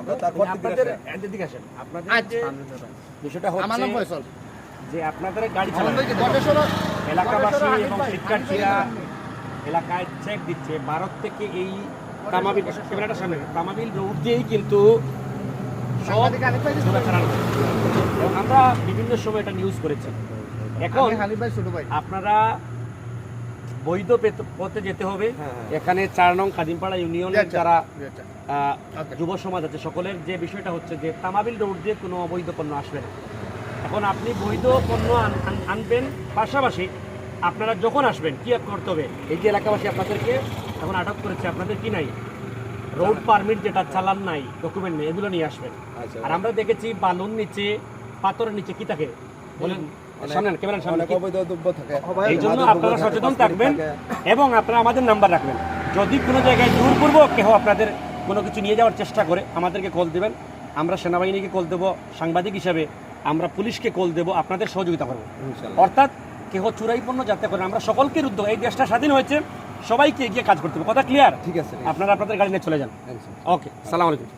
আমরা তারপর আপনাদের এদিকে আসেন। আপনাদের আচ্ছা। বিষয়টা হচ্ছে যে আপনাদের গাড়ি চালান এলাকাবাসী এবং শিক্ষার্থীরা এলাকায় চেক দিচ্ছে। ভারত থেকে এই তামাবিল ক্যামেরাটার সামনে তামাবিল রোড দিয়েই কিন্তু আমরা বিভিন্ন সময় এটা নিউজ করেছি। এখন ভাই ভাই। আপনারা বৈধ পথে যেতে হবে হ্যাঁ, হ্যাঁ। এখানে চার নং কাদিমপাড়া ইউনিয়নের আচ্ছা। যারা আচ্ছা। যুব সমাজ আছে সকলের যে বিষয়টা হচ্ছে যে তামাবিল রোড দিয়ে কোনো অবৈধ পণ্য আসবে না এখন আপনি বৈধ পণ্য আন- আন- আনবেন পাশাপাশি আপনারা যখন আসবেন কি করতে হবে এই যে এলাকাবাসী আপনাদেরকে এখন আটক করেছে আপনাদের কি নাই রোড পারমিট যেটা চালান নাই ডকুমেন্ট নেই এগুলো নিয়ে আসবেন আচ্ছা। আর আমরা দেখেছি বালুর নিচে পাথরের নিচে কি থাকে বলেন থাকে। এই জন্য আপনারা সচেতন থাকবেন এবং আপনারা আমাদের নাম্বার রাখবেন। যদি কোনো জায়গায় জোরপূর্বক কেউ আপনাদের কোনো কিছু নিয়ে যাওয়ার চেষ্টা করে আমাদেরকে কল দেবেন। আমরা সেনাবাহিনীকে কল দেবো সাংবাদিক হিসাবে আমরা পুলিশকে কল দেবো আপনাদের সহযোগিতা করব। অর্থাৎ কেহ চুরাই পণ্য যাতে করে আমরা সকলকে রুদ্ধ এই দেশটা স্বাধীন হয়েছে সবাইকে এগিয়ে কাজ করতে হবে। কথা ক্লিয়ার ঠিক আছে। আপনারা আপনাদের গাড়ি নিয়ে চলে যান। ওকে সালাম আলাইকুম।